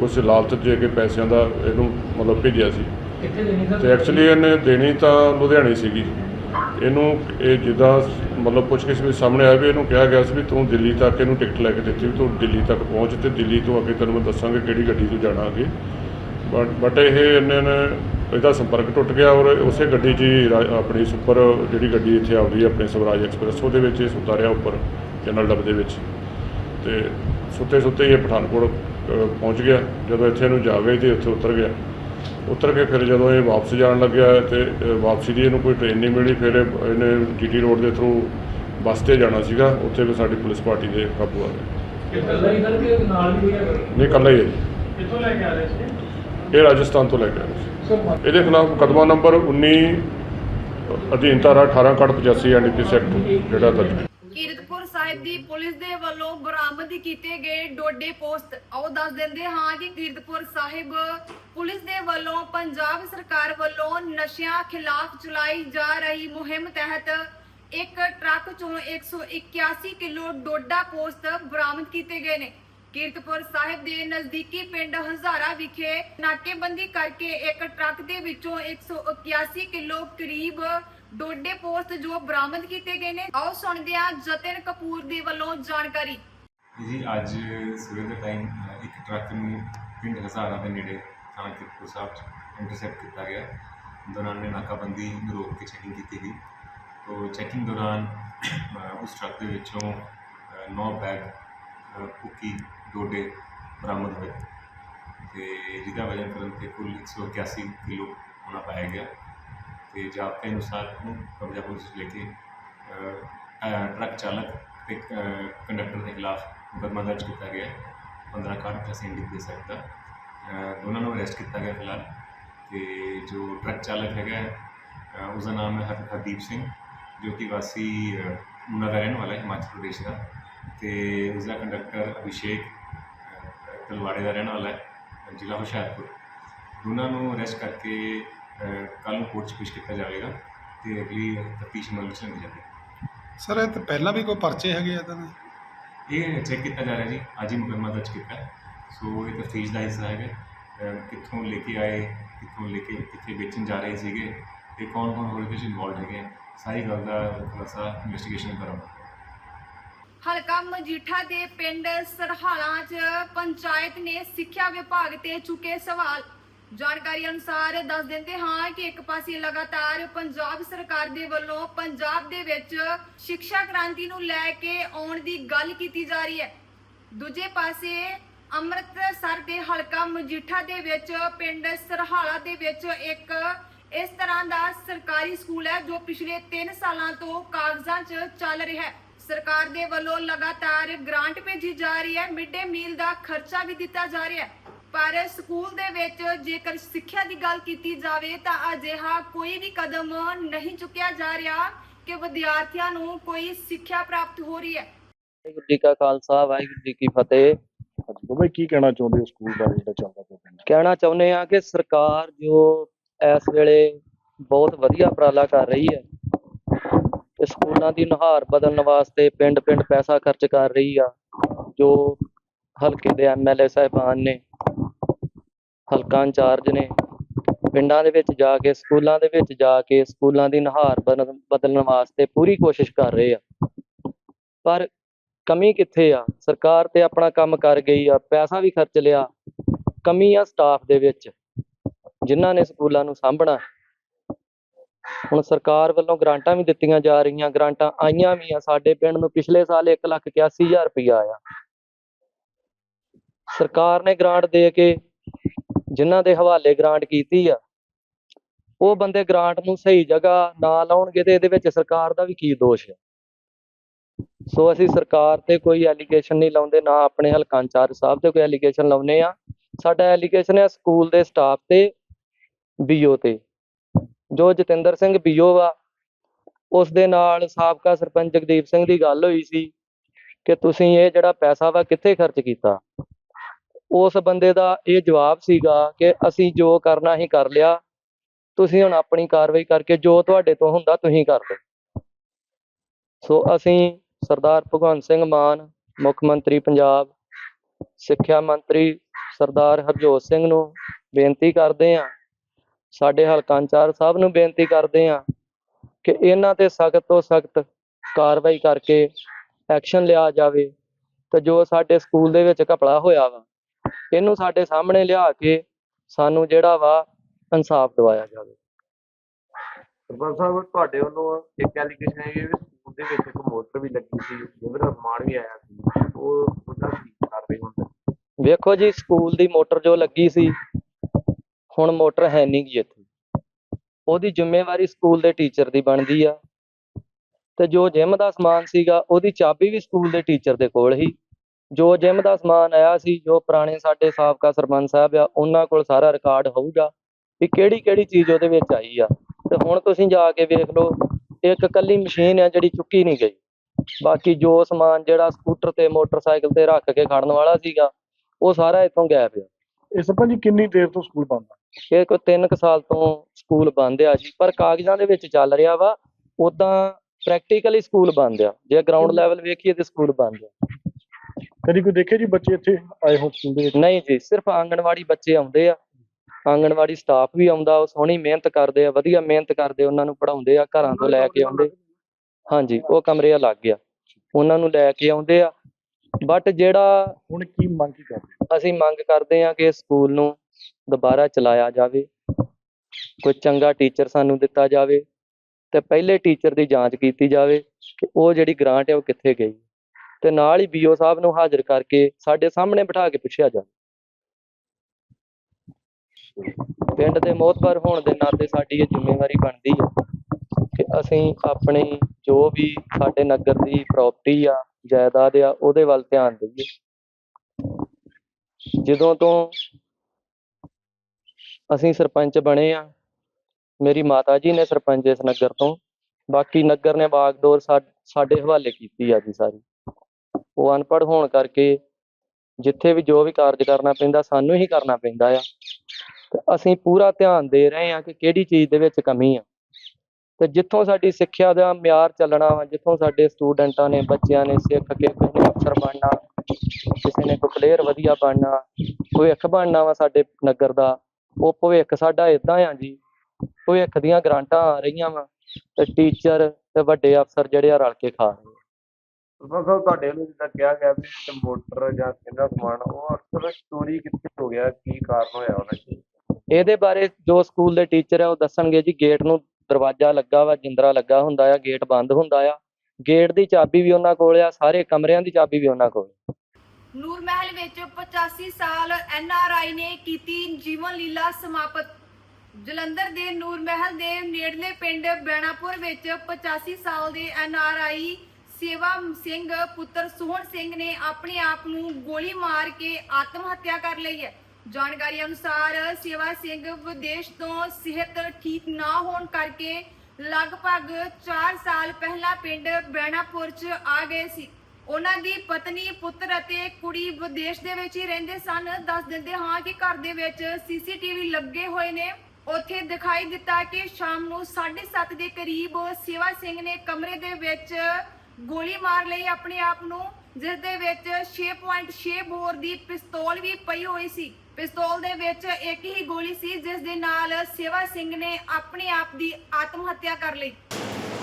ਕੁਝ ਲਾਲਚ ਦੇ ਕੇ ਪੈਸਿਆਂ ਦਾ ਇਹਨੂੰ ਮਤਲਬ ਭੇਜਿਆ ਸੀ। ਕਿੱਥੇ ਦੇਣੀ ਤੇ ਐਕਚੁਅਲੀ ਇਹਨੇ ਦੇਣੀ ਤਾਂ ਲੁਧਿਆਣੇ ਸੀਗੀ। ਇਹਨੂੰ ਇਹ ਜਿੱਦਾਂ ਮਤਲਬ ਪੁੱਛ ਕਿਸੇ ਵਿੱਚ ਸਾਹਮਣੇ ਆਇਆ ਵੀ ਇਹਨੂੰ ਕਿਹਾ ਗਿਆ ਸੀ ਵੀ ਤੂੰ ਦਿੱਲੀ ਤੱਕ ਇਹਨੂੰ ਟਿਕਟ ਲੈ ਕੇ ਦਿੱਤੀ ਵੀ ਤੂੰ ਦਿੱਲੀ ਤੱਕ ਪਹੁੰਚ ਤੇ ਦਿੱਲੀ ਤੋਂ ਅੱਗੇ ਤੈਨੂੰ ਮੈਂ ਦੱਸਾਂਗੇ ਕਿਹੜੀ ਗੱਡੀ ਤੋਂ ਜਾਣਾ ਅੱਗੇ। ਬਟ ਬਟ ਇਹ ਇਹਨਾਂ ਨੇ ਇਹਦਾ ਸੰਪਰਕ ਟੁੱਟ ਗਿਆ ਔਰ ਉਸੇ ਗੱਡੀ 'ਚ ਹੀ ਰਾ- ਆਪਣੀ ਸੁਪਰ ਜਿਹੜੀ ਗੱਡੀ ਇੱਥੇ ਆਉਂਦੀ ਹੈ ਆਪਣੇ ਸਵਰਾਜ ਐਕਸਪ੍ਰੈਸ ਉਹਦੇ ਵਿੱਚ ਇਹ ਉਤਾਰਿਆ ਉੱਪਰ ਚੈਨਲ ਡੱਬ ਦੇ ਵਿੱਚ। ਤੇ ਸੁੱਤੇ ਸੁੱਤੇ ਹੀ ਇਹ ਪਠਾਨਕੋਟ ਅ, ਪਹੁੰਚ ਗਿਆ। ਜਦੋਂ ਇੱਥੇ ਇਹਨੂੰ ਜਾ ਗਏ ਤੇ ਉੱਥੇ ਉਤਰ ਗਿਆ। ਉਤਰ ਕੇ ਫਿਰ ਜਦੋਂ ਇਹ ਵਾਪਸ ਜਾਣ ਲੱਗਿਆ ਤੇ ਅ, ਵਾਪਸੀ ਦੀ ਇਹਨੂੰ ਕੋਈ ਟ੍ਰੇਨ ਨਹੀਂ ਮਿਲੀ ਫਿਰ ਇਹ- ਇਹਨੇ ਜੀਟੀ ਰੋਡ ਦੇ ਥਰੂ ਬੱਸ ਤੇ ਜਾਣਾ ਸੀਗਾ। ਉੱਥੇ ਵੀ ਸਾਡੀ ਪੁਲਿਸ ਪਾਰਟੀ ਦੇ ਕਾਬੂ ਆ ਗਏ। ਵੀ ਹੋਇਆ ਨਹੀਂ ਇਕੱਲਾ ਹੀ ਹੈ ਜੀ। ਕਿੱਥੋਂ ਲੈ ਕੇ ਆ ਰਹੇ ਸੀ? ਇਹ ਰਾਜਸਥਾਨ ਤੋਂ ਲੈ ਕੇ ਆਏ ਸੀ। ਇਹਦੇ ਖਿਲਾਫ ਮੁਕੱਦਮਾ ਨੰਬਰ 19 ਅਧੀਨ ਧਾਰਾ 1885 ਐਨਡੀਪੀਐਸ ਐਕਟ ਜਿਹੜਾ ਦਰਜ ਕੀਰਤਪੁਰ ਸਾਹਿਬ ਦੀ ਪੁਲਿਸ ਦੇ ਵੱਲੋਂ ਬਰਾਮਦ ਕੀਤੇ ਗਏ ਡੋਡੇ ਪੋਸਟ, ਆਓ ਦੱਸ ਦਿੰਦੇ ਹਾਂ ਕਿ ਕੀਰਤਪੁਰ ਸਾਹਿਬ ਪੁਲਿਸ ਦੇ ਵੱਲੋਂ ਪੰਜਾਬ ਸਰਕਾਰ ਵੱਲੋਂ ਨਸ਼ਿਆਂ ਖਿਲਾਫ ਚਲਾਈ ਜਾ ਰਹੀ ਮੁਹਿੰਮ ਤਹਿਤ ਇੱਕ ਟਰੱਕ ਚੋਂ 181 ਕਿਲੋ ਡੋਡਾ ਪੋਸਟ ਬਰਾਮਦ ਕੀਤੇ ਗਏ ਨੇ। ਕੀਰਤਪੁਰ ਸਾਹਿਬ ਦੇ ਨਜ਼ਦੀਕੀ ਪਿੰਡ ਹਜ਼ਾਰਾ ਵਿਖੇ ਨਾਕੇਬੰਦੀ ਕਰਕੇ ਇੱਕ ਟਰੱਕ ਦੇ ਵਿੱਚੋਂ 181 ਕਿਲੋ ਕਰੀਬ ਡੋਡੇ ਪੋਸਟ ਜੋ ਬਰਾਮਦ ਕੀਤੇ ਗਏ ਨੇ। ਆਓ ਸੁਣਦੇ ਹਾਂ ਜਤਨ ਕਪੂਰ ਦੇ ਵੱਲੋਂ ਜਾਣਕਾਰੀ। ਜੀ ਅੱਜ ਸਵੇਰ ਦੇ ਟਾਈਮ ਇੱਕ ਟਰੱਕ ਨੂੰ ਪਿੰਡ ਹਜ਼ਾਰਾ ਦੇ ਨੇੜੇ ਥਾਣਾ ਕਿਰਪੁਰ ਸਾਹਿਬ 'ਚ ਇੰਟਰਸੈਪਟ ਕੀਤਾ ਗਿਆ। ਦੌਰਾਨ ਨੇ ਨਾਕਾਬੰਦੀ ਨੂੰ ਰੋਕ ਕੇ ਚੈਕਿੰਗ ਕੀਤੀ ਗਈ। ਤੋ ਚੈਕਿੰਗ ਦੌਰਾਨ ਉਸ ਟਰੱਕ ਦੇ ਵਿੱਚੋਂ 9 ਬੈਗ ਅ, ਡੋਡੇ ਬਰਾਮਦ ਹੋਏ ਤੇ ਜਿਹਦਾ ਵਜਨ ਕਰਨ ਤੇ ਕੁੱਲ 181 ਕਿਲੋ ਹੋਣਾ ਪਾਇਆ ਗਿਆ ਤੇ ਜਾਬਤੇ ਅਨੁਸਾਰ ਨੂੰ ਕਬਜ਼ਾ ਪੁਲਿਸ ਲੈ ਕੇ ਟਰੱਕ ਚਾਲਕ ਤੇ ਕੰਡਕਟਰ ਦੇ ਖਿਲਾਫ ਮੁਕੱਦਮਾ ਦਰਜ ਕੀਤਾ ਗਿਆ। ਹੈ 15 ਕਾਰਡ ਪਲੱਸ ਐਨਡੀਪੀਐਸ ਐਕਟ ਦਾ ਅ, ਦੋਨਾਂ ਨੂੰ ਅਰੈਸਟ ਕੀਤਾ ਗਿਆ ਫਿਲਹਾਲ ਤੇ ਜੋ ਟਰੱਕ ਚਾਲਕ ਹੈਗਾ ਹੈ, ਅ, ਉਸਦਾ ਨਾਮ ਹੈ ਹਰ- ਹਰਦੀਪ ਸਿੰਘ ਜੋ ਕਿ ਵਾਸੀ ਅ, ਦਾ ਰਹਿਣ ਵਾਲਾ ਹੈ ਹਿਮਾਚਲ ਪ੍ਰਦੇਸ਼ ਦਾ ਤੇ ਉਸਦਾ ਕੰਡਕਟਰ ਅਭਿਸ਼ੇਕ ਤਲਵਾੜੇ ਦਾ ਰਹਿਣ ਵਾਲਾ ਹੈ ਜ਼ਿਲ੍ਹਾ ਹੁਸ਼ਿਆਰਪੁਰ ਦੋਨਾਂ ਨੂੰ ਅਰੈਸਟ ਕਰਕੇ ਕੱਲ੍ਹ ਨੂੰ ਕੋਰਟ 'ਚ ਪੇਸ਼ ਕੀਤਾ ਜਾਵੇਗਾ ਤੇ ਅਗਲੀ ਤਫਤੀਸ਼ ਅਮਲ ਵਿੱਚ ਲਿਆਂਦੀ ਜਾਵੇਗੀ ਸਰ ਇਹ ਤਾਂ ਪਹਿਲਾਂ ਵੀ ਕੋਈ ਪਰਚੇ ਹੈਗੇ ਆ ਤਾਂ ਇਹ ਚੈੱਕ ਕੀਤਾ ਜਾ ਰਿਹਾ ਜੀ ਅੱਜ ਹੀ ਮੁਕੱਦਮਾ ਦਰਜ ਕੀਤਾ। ਸੋ ਇਹ ਤਫਤੀਸ਼ ਦਾ ਹਿੱਸਾ ਹੈਗਾ ਕਿੱਥੋਂ ਲੈ ਕੇ ਆਏ ਕਿੱਥੋਂ ਲੈ ਕੇ ਕਿੱਥੇ ਵੇਚਣ ਜਾ ਰਹੇ ਸੀਗੇ ਤੇ ਕੌਣ ਕੌਣ ਹੋਰ ਵਿੱਚ ਇਨਵੋਲਡ ਹੈਗੇ। ਸਾਰੀ ਗੱਲ ਦਾ ਖੁਲਾਸਾ ਇਨਵੈਸਟੀਗੇਸ਼ਨ ਕਰਾਂਗੇ ਹਲਕਾ ਮਜੀਠਾ ਦੇ ਪਿੰਡ ਸਰਹਾਲਾ 'ਚ ਪੰਚਾਇਤ ਨੇ ਸਿੱਖਿਆ ਵਿਭਾਗ ਤੇ ਚੁੱਕੇ ਸਵਾਲ। ਜਾਣਕਾਰੀ ਅਨੁਸਾਰ ਦੱਸ ਦਿੰਦੇ ਹਾਂ ਕਿ ਇੱਕ ਪਾਸੇ ਲਗਾਤਾਰ ਪੰਜਾਬ ਸਰਕਾਰ ਦੇ ਵੱਲੋਂ ਪੰਜਾਬ ਦੇ ਵਿੱਚ ਸਿੱਖਿਆ ਕ੍ਰਾਂਤੀ ਨੂੰ ਲੈ ਕੇ ਆਉਣ ਦੀ ਗੱਲ ਕੀਤੀ ਜਾ ਰਹੀ ਹੈ। ਦੂਜੇ ਪਾਸੇ ਅੰਮ੍ਰਿਤਸਰ ਦੇ ਹਲਕਾ ਮਜੀਠਾ ਦੇ ਵਿੱਚ ਪਿੰਡ ਸਰਹਾਲਾ ਦੇ ਵਿੱਚ ਇੱਕ ਇਸ ਤਰ੍ਹਾਂ ਦਾ ਸਰਕਾਰੀ ਸਕੂਲ ਹੈ ਜੋ ਪਿਛਲੇ 3 ਸਾਲਾਂ ਤੋਂ ਕਾਗਜ਼ਾਂ 'ਚ ਚੱਲ ਰਿਹਾ ਹੈ। ਸਰਕਾਰ ਦੇ ਵੱਲੋਂ ਲਗਾਤਾਰ ਗ੍ਰਾਂਟ ਭੇਜੀ ਜਾ ਰਹੀ ਹੈ ਮਿਡ ਡੇ ਮੀਲ ਦਾ ਖਰਚਾ ਵੀ ਦਿੱਤਾ ਜਾ ਰਿਹਾ ਹੈ। ਪਰ ਸਕੂਲ ਦੇ ਵਿੱਚ ਜੇਕਰ ਸਿੱਖਿਆ ਦੀ ਗੱਲ ਕੀਤੀ ਜਾਵੇ ਤਾਂ ਅਜਿਹਾ ਕੋਈ ਵੀ ਕਦਮ ਨਹੀਂ ਚੁੱਕਿਆ ਜਾ ਰਿਹਾ ਕਿ ਵਿਦਿਆਰਥੀਆਂ ਨੂੰ ਕੋਈ ਸਿੱਖਿਆ ਪ੍ਰਾਪਤ ਹੋ ਰਹੀ ਹੈ। ਵਾਹਿਗੁਰੂ ਜੀ ਕਾ ਖਾਲਸਾ ਵਾਹਿਗੁਰੂ ਜੀ ਕੀ ਫਤਿਹ। ਬਾਈ ਕੀ ਕਹਿਣਾ ਚਾਹੁੰਦੇ ਹੋ ਸਕੂਲ ਬਾਰੇ ਜਿਹੜਾ ਚੱਲਦਾ ਪਿਆ ਪਿੰਡ? ਕਹਿਣਾ ਚਾਹੁੰਦੇ ਆ ਕਿ ਸਰਕਾਰ ਜੋ ਇਸ ਵੇਲੇ ਬਹੁਤ ਵਧੀਆ ਉਪਰਾਲਾ ਕਰ ਰਹੀ ਹੈ ਤੇ ਸਕੂਲਾਂ ਦੀ ਨੁਹਾਰ ਬਦਲਣ ਵਾਸਤੇ ਪਿੰਡ ਪਿੰਡ ਪੈਸਾ ਖਰਚ ਕਰ ਰਹੀ ਆ, ਜੋ ਹਲਕੇ ਦੇ ਐਮਐਲਏ ਸਾਹਿਬਾਨ ਨੇ, ਹਲਕਾ ਇੰਚਾਰਜ ਨੇ, ਪਿੰਡਾਂ ਦੇ ਵਿੱਚ ਜਾ ਕੇ, ਸਕੂਲਾਂ ਦੇ ਵਿੱਚ ਜਾ ਕੇ ਸਕੂਲਾਂ ਦੀ ਨੁਹਾਰ ਬਦਲ- ਬਦਲਣ ਵਾਸਤੇ ਪੂਰੀ ਕੋਸ਼ਿਸ਼ ਕਰ ਰਹੇ ਆ। ਪਰ ਕਮੀ ਕਿੱਥੇ ਆ? ਸਰਕਾਰ ਤੇ ਆਪਣਾ ਕੰਮ ਕਰ ਗਈ ਆ, ਪੈਸਾ ਵੀ ਖਰਚ ਲਿਆ, ਕਮੀ ਆ ਸਟਾਫ ਦੇ ਵਿੱਚ, ਜਿਨ੍ਹਾਂ ਨੇ ਸਕੂਲਾਂ ਨੂੰ ਸਾਂਭਣਾ। ਹੁਣ ਸਰਕਾਰ ਵੱਲੋਂ ਗ੍ਰਾਂਟਾਂ ਵੀ ਦਿੱਤੀਆਂ ਜਾ ਰਹੀਆਂ, ਗ੍ਰਾਂਟਾਂ ਆਈਆਂ ਵੀ ਆ, ਸਾਡੇ ਪਿੰਡ ਨੂੰ ਪਿਛਲੇ ਸਾਲ 181000 ਰੁਪਇਆ ਆਇਆ। ਸਰਕਾਰ ਨੇ ਗ੍ਰਾਂਟ ਦੇ ਕੇ ਜਿਨ੍ਹਾਂ ਦੇ ਹਵਾਲੇ ਗ੍ਰਾਂਟ ਕੀਤੀ ਆ, ਉਹ ਬੰਦੇ ਗ੍ਰਾਂਟ ਨੂੰ ਸਹੀ ਜਗ੍ਹਾ ਨਾ ਲਾਉਣਗੇ ਤੇ ਇਹਦੇ ਵਿੱਚ ਸਰਕਾਰ ਦਾ ਵੀ ਕੀ ਦੋਸ਼ ਹੈ ਸੋ ਅਸੀਂ ਸਰਕਾਰ ਤੇ ਕੋਈ ਐਲੀਗੇਸ਼ਨ ਨਹੀਂ ਲਾਉਂਦੇ, ਨਾ ਆਪਣੇ ਹਲਕਾ ਇੰਚਾਰਜ ਸਾਹਿਬ ਤੇ ਕੋਈ ਐਲੀਗੇਸ਼ਨ ਲਾਉਨੇ ਆ। ਸਾਡਾ ਐਲੀਗੇਸ਼ਨ ਹੈ ਸਕੂਲ ਦੇ ਸਟਾਫ ਤੇ ਬੀਓ ਤੇ। ਜੋ ਜਤਿੰਦਰ ਸਿੰਘ ਬੀਓ ਵਾ ਉਸ ਦੇ ਨਾਲ ਸਾਬਕਾ ਸਰਪੰਚ ਜਗਦੀਪ ਸਿੰਘ ਦੀ ਗੱਲ ਹੋਈ ਸੀ ਕਿ ਤੁਸੀਂ ਇਹ ਜਿਹੜਾ ਪੈਸਾ ਵਾ ਕਿੱਥੇ ਖਰਚ ਕੀਤਾ? ਉਸ ਬੰਦੇ ਦਾ ਇਹ ਜਵਾਬ ਸੀਗਾ ਕਿ ਅਸੀਂ ਜੋ ਕਰਨਾ ਹੀ ਕਰ ਲਿਆ, ਤੁਸੀਂ ਹੁਣ ਆਪਣੀ ਕਾਰਵਾਈ ਕਰਕੇ ਜੋ ਤੁਹਾਡੇ ਤੋਂ ਹੁੰਦਾ ਤੁਸੀਂ ਕਰ ਲਓ ਸੋ ਅਸੀਂ ਸਰਦਾਰ ਭਗਵੰਤ ਸਿੰਘ ਮਾਨ, ਮੁੱਖ ਮੰਤਰੀ ਪੰਜਾਬ, ਸਿੱਖਿਆ ਮੰਤਰੀ ਸਰਦਾਰ ਹਰਜੋਤ ਸਿੰਘ ਨੂੰ ਬੇਨਤੀ ਕਰਦੇ ਹਾਂ ਸਾਡੇ ਹਲਕਾ ਇੰਚਾਰਜ ਸਾਹਿਬ ਨੂੰ ਬੇਨਤੀ ਕਰਦੇ ਹਾਂ ਕਿ ਇਹਨਾਂ ਤੇ ਸਖਤ ਤੋਂ ਸਖਤ ਕਾਰਵਾਈ ਕਰਕੇ ਐਕਸ਼ਨ ਲਿਆ ਜਾਵੇ ਤੇ ਜੋ ਸਾਡੇ ਸਕੂਲ ਦੇ ਵਿੱਚ ਘਪਲਾ ਹੋਇਆ ਵਾ ਇਹਨੂੰ ਸਾਡੇ ਸਾਹਮਣੇ ਲਿਆ ਕੇ ਸਾਨੂੰ ਜਿਹੜਾ ਵਾ ਇਨਸਾਫ ਦਿਵਾਇਆ ਜਾਵੇ। ਸਰਪੰਚ ਸਾਹਿਬ ਤੁਹਾਡੇ ਵੱਲੋਂ ਇੱਕ ਐਲੀਗੇਸ਼ਨ ਹੈ ਕਿ ਸਕੂਲ ਦੇ ਵਿੱਚ ਇੱਕ ਮੋਟਰ ਵੀ ਲੱਗੀ ਸੀ ਜਿਹਦੇ ਦਾ ਸਮਾਨ ਵੀ ਆਇਆ ਸੀ ਉਹ ਉਹਦਾ ਕੀ ਕਾਰਵਾਈ ਹੁੰਦਾ? ਵੇਖੋ ਜੀ ਸਕੂਲ ਦੀ ਮੋਟਰ ਜੋ ਲੱਗੀ ਸੀ ਹੁਣ ਮੋਟਰ ਹੈ ਨਹੀਂ ਗੀ ਇੱਥੇ। ਉਹਦੀ ਜ਼ਿੰਮੇਵਾਰੀ ਸਕੂਲ ਦੇ ਟੀਚਰ ਦੀ ਬਣਦੀ ਆ। ਤੇ ਜੋ ਜਿਮ ਦਾ ਸਮਾਨ ਸੀਗਾ, ਉਹਦੀ ਚਾਬੀ ਵੀ ਸਕੂਲ ਦੇ ਟੀਚਰ ਦੇ ਕੋਲ ਹੀ। ਜੋ ਜਿਮ ਦਾ ਸਮਾਨ ਆਇਆ ਸੀ, ਜੋ ਪੁਰਾਣੇ ਸਾਡੇ ਸਾਬਕਾ ਸਰਪੰਚ ਸਾਹਿਬ ਆ, ਉਹਨਾਂ ਕੋਲ ਸਾਰਾ ਰਿਕਾਰਡ ਹੋਊਗਾ ਵੀ ਕਿਹੜੀ ਕਿਹੜੀ ਚੀਜ਼ ਉਹਦੇ ਵਿੱਚ ਆਈ ਆ। ਤੇ ਹੁਣ ਤੁਸੀਂ ਜਾ ਕੇ ਵੇਖ ਲਓ, ਇੱਕ ਕੱਲੀ ਮਸ਼ੀਨ ਆ ਜਿਹੜੀ ਚੁੱਕੀ ਨਹੀਂ ਗਈ। ਬਾਕੀ ਜੋ ਸਮਾਨ ਜਿਹੜਾ ਸਕੂਟਰ ਤੇ ਮੋਟਰਸਾਈਕਲ ਤੇ ਰੱਖ ਕੇ ਖੜਨ ਵਾਲਾ ਸੀਗਾ, ਉਹ ਸਾਰਾ ਇੱਥੋਂ ਗਾਇਬ ਆ। ਇਹ ਸਰਪੰਚ ਕਿੰਨੀ ਦੇਰ ਤੋਂ ਸਕੂਲ ਬੰਦ ਇਹ ਕੋਈ 3 ਕੁ ਸਾਲ ਤੋਂ ਸਕੂਲ ਬੰਦ ਆ ਜੀ ਪਰ ਕਾਗਜ਼ਾਂ ਦੇ ਵਿੱਚ ਚੱਲ ਰਿਹਾ ਵਾ ਉਦਾਂ ਪ੍ਰੈਕਟੀਕਲੀ ਸਕੂਲ ਬੰਦ ਆ ਜੇ ਗਰਾਊਂਡ ਲੈਵਲ ਵੇਖੀਏ ਤੇ ਸਕੂਲ ਬੰਦ ਆ। ਕਦੀ ਕੋਈ ਦੇਖੇ ਜੀ ਬੱਚੇ ਇੱਥੇ ਆਏ ਹੋ ਸਕੂਲ ਦੇ ਵਿੱਚ? ਨਹੀਂ ਜੀ ਸਿਰਫ ਆਂਗਣਵਾੜੀ ਬੱਚੇ ਆਉਂਦੇ ਆ ਆਂਗਣਵਾੜੀ ਸਟਾਫ ਵੀ ਆਉਂਦਾ ਉਹ ਸੋਹਣੀ ਮਿਹਨਤ ਕਰਦੇ ਆ ਵਧੀਆ ਮਿਹਨਤ ਕਰਦੇ ਉਹਨਾਂ ਨੂੰ ਪੜਾਉਂਦੇ ਆ ਘਰਾਂ ਤੋਂ ਲੈ ਕੇ ਆਉਂਦੇ। ਹਾਂਜੀ ਉਹ ਕਮਰੇ ਆ ਉਹਨਾਂ ਨੂੰ ਲੈ ਕੇ ਆਉਂਦੇ ਆ ਬਟ ਜਿਹੜਾ ਹੁਣ ਕੀ ਮੰਗ ਕੀ ਕਰਦੇ? ਅਸੀਂ ਮੰਗ ਕਰਦੇ ਹਾਂ ਕਿ ਸਕੂਲ ਨੂੰ ਦੁਬਾਰਾ ਚਲਾਇਆ ਜਾਵੇ। ਕੋਈ ਚੰਗਾ ਟੀਚਰ ਸਾਨੂੰ ਦਿੱਤਾ ਜਾਵੇ ਤੇ ਪਹਿਲੇ ਟੀਚਰ ਦੀ ਜਾਂਚ ਕੀਤੀ ਜਾਵੇ ਕਿ ਉਹ ਜਿਹੜੀ ਗ੍ਰਾਂਟ ਹੈ ਉਹ ਕਿੱਥੇ ਗਈ। ਤੇ ਨਾਲ ਹੀ ਬੀਓ ਸਾਹਿਬ ਨੂੰ ਹਾਜ਼ਰ ਕਰਕੇ ਸਾਡੇ ਸਾਹਮਣੇ ਬਿਠਾ ਕੇ ਪੁੱਛਿਆ ਜਾਵੇ। ਪਿੰਡ ਦੇ ਮੋਹਤਬਰ ਹੋਣ ਦੇ ਨਾਤੇ ਸਾਡੀ ਇਹ ਜ਼ਿੰਮੇਵਾਰੀ ਬਣਦੀ ਹੈ ਕਿ ਅਸੀਂ ਆਪਣੀ ਜੋ ਵੀ ਸਾਡੇ ਨਗਰ ਦੀ ਪ੍ਰਾਪਰਟੀ ਆ, ਜਾਇਦਾਦ ਆ, ਉਹਦੇ ਵੱਲ ਧਿਆਨ ਦਈਏ। ਜਦੋਂ ਤੋਂ ਅਸੀਂ ਸਰਪੰਚ ਬਣੇ ਆ। ਮੇਰੀ ਮਾਤਾ ਜੀ ਨੇ ਸਰਪੰਚ ਇਸ ਨਗਰ ਤੋਂ। ਬਾਕੀ ਨਗਰ ਨੇ ਬਾਗਡੋਰ ਸਾਡੇ ਹਵਾਲੇ ਕੀਤੀ ਆ ਜੀ ਸਾਰੀ। ਉਹ ਅਨਪੜ੍ਹ ਹੋਣ ਕਰਕੇ ਜਿੱਥੇ ਵੀ ਜੋ ਵੀ ਕਾਰਜ ਕਰਨਾ ਪੈਂਦਾ, ਸਾਨੂੰ ਹੀ ਕਰਨਾ ਪੈਂਦਾ ਆ। ਤੇ ਅਸੀਂ ਪੂਰਾ ਧਿਆਨ ਦੇ ਰਹੇ ਆ ਕਿ ਕਿਹੜੀ ਚੀਜ਼ ਦੇ ਵਿੱਚ ਕਮੀ ਆ। ਤੇ ਜਿੱਥੋਂ ਸਾਡੀ ਸਿੱਖਿਆ ਦਾ ਮਿਆਰ ਚੱਲਣਾ ਵਾ, ਜਿੱਥੋਂ ਸਾਡੇ ਸਟੂਡੈਂਟਾਂ ਨੇ, ਬੱਚਿਆਂ ਨੇ ਸਿੱਖ ਕੇ ਕਿਸੇ ਨੇ ਅਫਸਰ ਬਣਨਾ, ਕਿਸੇ ਨੇ ਕੋਈ ਪਲੇਅਰ ਵਧੀਆ ਬਣਨਾ, ਕੋਈ ਅੱਖ ਬਣਨਾ ਵਾ ਸਾਡੇ ਨਗਰ ਦਾ। ਉਹ ਭਵਿੱਖ ਸਾਡਾ ਇਦਾਂ ਆ ਜੀ। ਭਵਿੱਖ ਦੀਆਂ ਗਰਾਂਟਾਂ ਆ ਰਹੀਆਂ ਵਾ ਤੇ ਟੀਚਰ ਤੇ ਵੱਡੇ ਅਫਸਰ ਜਿਹੜੇ ਆ ਰਲ ਕੇ ਖਾ ਰਹੇ ਆ। ਸਰਪੰਚ ਸਾਹਿਬ ਤੁਹਾਡੇ ਵੱਲੋਂ ਜਿੱਦਾਂ ਕਿਹਾ ਗਿਆ ਵੀ ਇੱਕ ਮੋਟਰ ਜਾਂ ਕਿੰਨਾ ਸਮਾਨ ਉਹ ਅਕਸਰ ਚੋਰੀ ਕਿੱਥੇ ਹੋ ਗਿਆ ਕੀ ਕਾਰਨ ਹੋਇਆ ਉਹਨਾਂ ਇਹਦੇ ਬਾਰੇ ਜੋ ਸਕੂਲ ਦੇ ਟੀਚਰ ਆ ਉਹ ਦੱਸਣਗੇ ਜੀ ਗੇਟ ਨੂੰ ਦਰਵਾਜ਼ਾ ਲੱਗਾ ਵਾ ਜਿੰਦਰਾ ਲੱਗਾ ਹੁੰਦਾ ਆ ਗੇਟ ਬੰਦ ਹੁੰਦਾ ਆ। ਗੇਟ ਦੀ ਚਾਬੀ ਵੀ ਉਹਨਾਂ ਕੋਲ ਆ ਸਾਰੇ ਕਮਰਿਆਂ ਦੀ ਚਾਬੀ ਵੀ ਉਹਨਾਂ ਕੋਲ ਨੂਰ ਮਹਿਲ ਵਿੱਚ 85 ਸਾਲ ਐਨ ਆਰ ਆਈ ਨੇ ਕੀਤੀ ਜੀਵਨ ਲੀਲਾ ਸਮਾਪਤ। ਜਲੰਧਰ ਦੇ ਨੂਰ ਮਹਿਲ ਦੇ ਨੇੜਲੇ ਪਿੰਡ ਬੈਣਾਪੁਰ ਵਿੱਚ 85 ਸਾਲ ਦੇ ਐਨ ਆਰ ਆਈ ਸੇਵਾ ਸਿੰਘ ਪੁੱਤਰ ਸੋਹਣ ਸਿੰਘ ਨੇ ਆਪਣੇ ਆਪ ਨੂੰ ਗੋਲੀ ਮਾਰ ਕੇ ਆਤਮ ਹੱਤਿਆ ਕਰ ਲਈ ਹੈ। ਜਾਣਕਾਰੀ ਅਨੁਸਾਰ ਸੇਵਾ ਸਿੰਘ ਵਿਦੇਸ਼ ਤੋਂ ਸਿਹਤ ਠੀਕ ਨਾ ਹੋਣ ਕਰਕੇ ਲਗਭਗ 4 ਸਾਲ ਪਹਿਲਾਂ ਪਿੰਡ ਬੈਣਾਪੁਰ 'ਚ ਆ ਗਏ ਸੀ। ਉਹਨਾਂ ਦੀ ਪਤਨੀ, ਪੁੱਤਰ ਅਤੇ ਕੁੜੀ ਵਿਦੇਸ਼ ਦੇ ਵਿੱਚ ਹੀ ਰਹਿੰਦੇ ਸਨ। ਦੱਸ ਦਿੰਦੇ ਹਾਂ ਕਿ ਘਰ ਦੇ ਵਿੱਚ ਸੀਸੀਟੀਵੀ ਲੱਗੇ ਹੋਏ ਨੇ। ਉੱਥੇ ਦਿਖਾਈ ਦਿੱਤਾ ਕਿ ਸ਼ਾਮ ਨੂੰ 7:30 ਦੇ ਕਰੀਬ ਸੇਵਾ ਸਿੰਘ ਨੇ ਕਮਰੇ ਦੇ ਵਿੱਚ ਗੋਲੀ ਮਾਰ ਲਈ ਆਪਣੇ ਆਪ ਨੂੰ, ਜਿਸ ਦੇ ਵਿੱਚ 6.6 ਬੋਰ ਦੀ ਪਿਸਤੌਲ ਵੀ ਪਈ ਹੋਈ ਸੀ। ਪਿਸਤੌਲ ਦੇ ਵਿੱਚ ਇੱਕ ਹੀ ਗੋਲੀ ਸੀ, ਜਿਸ ਦੇ ਨਾਲ ਸੇਵਾ ਸਿੰਘ ਨੇ ਆਪਣੇ ਆਪ ਦੀ ਆਤਮ ਹੱਤਿਆ ਕਰ ਲਈ।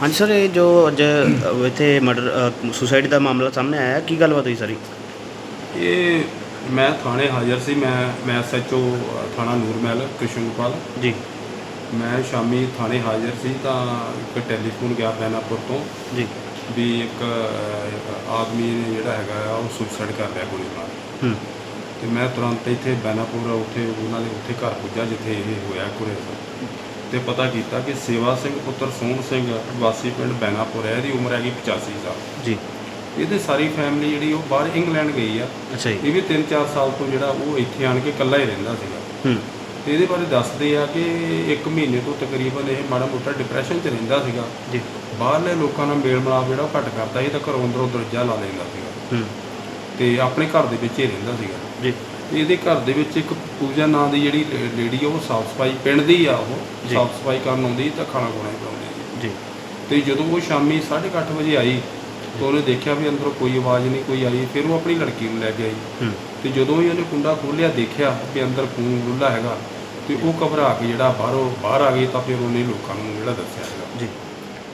ਹਾਂਜੀ ਸਰ ਇਹ ਜੋ ਅੱਜ ਅ, ਇੱਥੇ ਮਰਡਰ ਸੁਸਾਈਡ ਦਾ ਮਾਮਲਾ ਸਾਹਮਣੇ ਆਇਆ ਕੀ ਗੱਲਬਾਤ ਹੋਈ ਸਾਰੀ? ਇਹ ਮੈਂ ਥਾਣੇ ਹਾਜ਼ਰ ਸੀ ਮੈਂ ਮੈਂ ਐਸਐਚਓ ਥਾਣਾ ਨੂਰਮਹਿਲ ਕ੍ਰਿਸ਼ਨਗੋਪਾਲ ਜੀ। ਮੈਂ ਸ਼ਾਮੀ ਥਾਣੇ ਹਾਜ਼ਰ ਸੀ ਤਾਂ ਇੱਕ ਟੈਲੀਫੋਨ ਗਿਆ ਬੈਨਾਪੁਰ ਤੋਂ ਜੀ। ਵੀ ਇੱਕ ਆਦਮੀ ਨੇ ਜਿਹੜਾ ਹੈਗਾ ਆ ਉਹ ਸੁਸਾਈਡ ਕਰ ਲਿਆ ਗੋਲੀ ਕੇ। ਹੂੰ। ਤੇ ਮੈਂ ਤੁਰੰਤ ਇੱਥੇ ਬੈਨਾਪੁਰ ਉੱਥੇ ਉਹਨਾਂ ਦੇ ਉੱਥੇ ਘਰ ਪੁੱਜਾ ਜਿੱਥੇ ਇਹ ਹੋਇਆ ਕੁਰੇ ਤੇ ਪਤਾ ਕੀਤਾ ਕਿ ਸੇਵਾ ਸਿੰਘ ਪੁੱਤਰ ਸੋਹਣ ਸਿੰਘ ਵਾਸੀ ਪਿੰਡ ਬੈਨਾਪੁਰ ਹੈ ਇਹਦੀ ਉਮਰ ਹੈਗੀ 85 ਸਾਲ। ਜੀ। ਇਹਦੇ ਸਾਰੀ ਫੈਮਿਲੀ ਜਿਹੜੀ ਉਹ ਬਾਹਰ ਇੰਗਲੈਂਡ ਗਈ ਆ। ਅੱਛਾ ਜੀ। ਇਹ ਵੀ 3-4 ਸਾਲ ਤੋਂ ਜਿਹੜਾ ਉਹ ਇੱਥੇ ਆਣ ਕੇ ਇਕੱਲਾ ਹੀ ਰਹਿੰਦਾ ਸੀਗਾ। ਹੂੰ। ਤੇ ਇਹਦੇ ਬਾਰੇ ਦੱਸਦੇ ਆ ਕਿ ਇੱਕ ਮਹੀਨੇ ਤੋਂ ਤਕਰੀਬਨ ਇਹ ਮਾੜਾ ਮੋਟਾ ਡਿਪਰੈਸ਼ਨ 'ਚ ਰਹਿੰਦਾ ਸੀਗਾ। ਜੀ। ਬਾਹਰਲੇ ਲੋਕਾਂ ਨਾਲ ਮੇਲ ਮਿਲਾਪ ਜਿਹੜਾ ਉਹ ਘੱਟ ਕਰਦਾ ਸੀ ਤਾਂ ਘਰੋਂ ਅੰਦਰੋਂ ਦਰਜਾ ਲਾ ਲੈਂਦਾ ਸੀਗਾ। ਹੂੰ। ਤੇ ਆਪਣੇ ਘਰ ਦੇ ਵਿੱਚ ਹੀ ਰਹਿੰਦਾ ਸੀਗਾ। ਜੀ। ਤੇ ਇਹਦੇ ਘਰ ਦੇ ਵਿੱਚ ਇੱਕ ਪੂਜਾ ਨਾਂ ਦੀ ਜਿਹੜੀ ਲੇਡੀ ਆ ਉਹ ਸਾਫ਼ ਸਫ਼ਾਈ ਪਿੰਡ ਦੀ ਆ ਉਹ। ਜੀ। ਸਾਫ਼ ਸਫ਼ਾਈ ਕਰਨ ਆਉਂਦੀ ਤਾਂ ਖਾਣਾ ਖੁਣਾ ਹੀ ਬਣਾਉਂਦੀ ਸੀ ਜੀ। ਤੇ ਜਦੋਂ ਉਹ ਸ਼ਾਮੀ 8:30 ਵਜੇ ਆਈ ਤਾਂ ਉਹਨੇ ਦੇਖਿਆ ਵੀ ਅੰਦਰੋਂ ਕੋਈ ਆਵਾਜ਼ ਨਹੀਂ ਕੋਈ ਆਈ। ਫਿਰ ਉਹ ਆਪਣੀ ਲੜਕੀ ਨੂੰ ਲੈ ਕੇ ਆਈ। ਹੂੰ। ਤੇ ਜਦੋਂ ਹੀ ਉਹਨੇ ਕੁੰਡਾ ਖੋਲ੍ਹਿਆ ਦੇਖਿਆ ਕਿ ਅੰਦਰ ਖੂਨ ਡੁੱਲਾ ਹੈਗਾ ਤੇ ਉਹ ਘਬਰਾ ਕੇ ਜਿਹੜਾ ਬਾਹਰੋਂ ਬਾਹਰ ਆ ਗਈ ਤਾਂ ਫਿਰ ਉਹਨੇ ਲੋਕਾਂ ਨੂੰ ਜਿਹੜਾ ਦੱਸਿਆ ਹੈਗਾ। ਜੀ।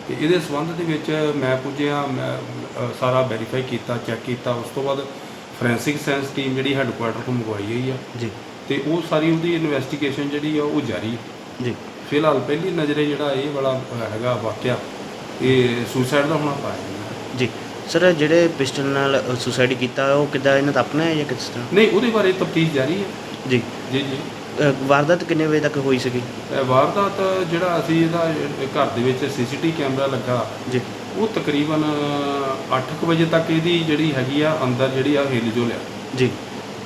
ਤੇ ਇਹਦੇ ਸੰਬੰਧ ਦੇ ਵਿੱਚ ਮੈਂ ਪੁੱਜਿਆ ਮੈਂ ਅ, ਸਾਰਾ ਵੈਰੀਫਾਈ ਕੀਤਾ ਚੈੱਕ ਕੀਤਾ। ਉਸ ਤੋਂ ਬਾਅਦ ਫੋਰੈਂਸਿਕ ਸਾਇੰਸ ਟੀਮ ਜਿਹੜੀ ਹੈੱਡਕੁਆਟਰ ਤੋਂ ਮੰਗਵਾਈ ਗਈ ਆ। ਜੀ। ਤੇ ਉਹ ਸਾਰੀ ਉਹਦੀ ਇਨਵੈਸਟੀਗੇਸ਼ਨ ਜਿਹੜੀ ਆ ਉਹ ਜਾਰੀ। ਜੀ। ਫਿਲਹਾਲ ਪਹਿਲੀ ਨਜ਼ਰੇ ਜਿਹੜਾ ਇਹ ਵਾਲਾ ਹੈਗਾ ਵਾਕਿਆ ਇਹ ਸੁਸਾਈਡ ਦਾ ਹੋਣਾ ਪਾਇਆ। ਜੀ। ਸਰ ਜਿਹੜੇ ਪਿਸਟਲ ਨਾਲ ਸੁਸਾਈਡ ਕੀਤਾ ਉਹ ਕਿੱਦਾਂ ਇਹਨਾਂ ਦਾ ਆਪਣਾ ਹੈ ਜਾਂ ਕਿਸ ਤਰ੍ਹਾਂ? ਨਹੀਂ ਉਹਦੇ ਬਾਰੇ ਤਫਤੀਸ਼ ਜਾਰੀ ਹੈ ਜੀ। ਜੀ ਜੀ। ਅ, ਵਾਰਦਾਤ ਕਿੰਨੇ ਵਜੇ ਤੱਕ ਹੋਈ ਸੀਗੀ? ਇਹ ਵਾਰਦਾਤ ਜਿਹੜਾ ਅਸੀਂ ਇਹਦਾ ਇਹ ਘਰ ਦੇ ਵਿੱਚ ਸੀਸੀਟੀ ਕੈਮਰਾ ਲੱਗਾ। ਜੀ। ਉਹ ਤਕਰੀਬਨ 8:00 ਵਜੇ ਤੱਕ ਇਹਦੀ ਜਿਹੜੀ ਹੈਗੀ ਆ ਅੰਦਰ ਜਿਹੜੀ ਆ ਹਿੱਲ ਜੋ ਲਿਆ ਜੀ।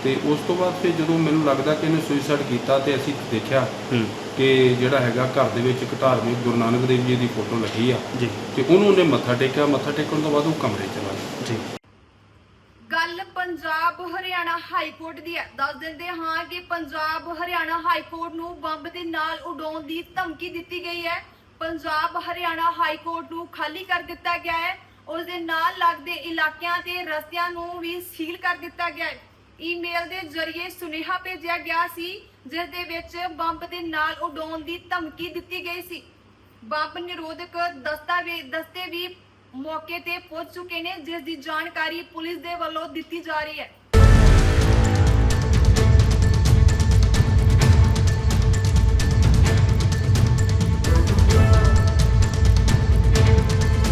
ਤੇ ਉਸ ਤੋਂ ਬਾਅਦ ਫਿਰ ਜਦੋਂ ਮੈਨੂੰ ਲੱਗਦਾ ਕਿ ਇਹਨੇ ਸੁਸਾਈਡ ਕੀਤਾ ਤੇ ਅਸੀਂ ਦੇਖਿਆ ਹੂੰ। ਕਿ ਜਿਹੜਾ ਹੈਗਾ ਘਰ ਦੇ ਵਿੱਚ ਇੱਕ ਧਾਰਮਿਕ ਗੁਰੂ ਨਾਨਕ ਦੇਵ ਜੀ ਦੀ ਫੋਟੋ ਲੱਗੀ ਆ। ਜੀ। ਤੇ ਉਹਨੂੰ ਉਹਨੇ ਮੱਥਾ ਟੇਕਿਆ ਮੱਥਾ ਟੇਕਣ ਤੋਂ ਬਾਅਦ ਉਹ ਕਮਰੇ ਚਲਾ ਗਿਆ। ਜੀ। ਗੱਲ ਪੰਜਾਬ ਹਰਿਆਣਾ ਹਾਈ ਕੋਰਟ ਦੀ ਹੈ। ਦੱਸ ਦਿੰਦੇ ਹਾਂ ਕਿ ਪੰਜਾਬ ਹਰਿਆਣਾ ਹਾਈ ਕੋਰਟ ਨੂੰ ਬੰਬ ਦੇ ਨਾਲ ਉਡਾਉਣ ਦੀ ਧਮਕੀ ਦਿੱਤੀ ਗਈ ਹੈ। ਪੰਜਾਬ, ਹਰਿਆਣਾ ਹਾਈ ਕੋਰਟ ਨੂੰ ਖਾਲੀ ਕਰ ਦਿੱਤਾ ਗਿਆ ਹੈ। ਉਸ ਦੇ ਨਾਲ ਲੱਗਦੇ ਇਲਾਕਿਆਂ ਤੇ ਰਸਤਿਆਂ ਨੂੰ ਵੀ ਸੀਲ ਕਰ ਦਿੱਤਾ ਗਿਆ ਹੈ। ਈਮੇਲ ਦੇ ਜ਼ਰੀਏ ਸੁਨੇਹਾ ਭੇਜਿਆ ਗਿਆ ਸੀ, ਜਿਸ ਦੇ ਵਿੱਚ ਬੰਬ ਦੇ ਨਾਲ ਉਡਾਉਣ ਦੀ ਧਮਕੀ ਦਿੱਤੀ ਗਈ ਸੀ। ਬੰਬ ਨਿਰੋਧਕ ਦਸਤਾਵੇਜ਼ ਦਸਤੇ ਵੀ ਮੌਕੇ ਤੇ ਪਹੁੰਚ ਚੁੱਕੇ ਨੇ, ਜਿਸ ਦੀ ਜਾਣਕਾਰੀ ਪੁਲਿਸ ਦੇ ਵੱਲੋਂ ਦਿੱਤੀ ਜਾ ਰਹੀ ਹੈ।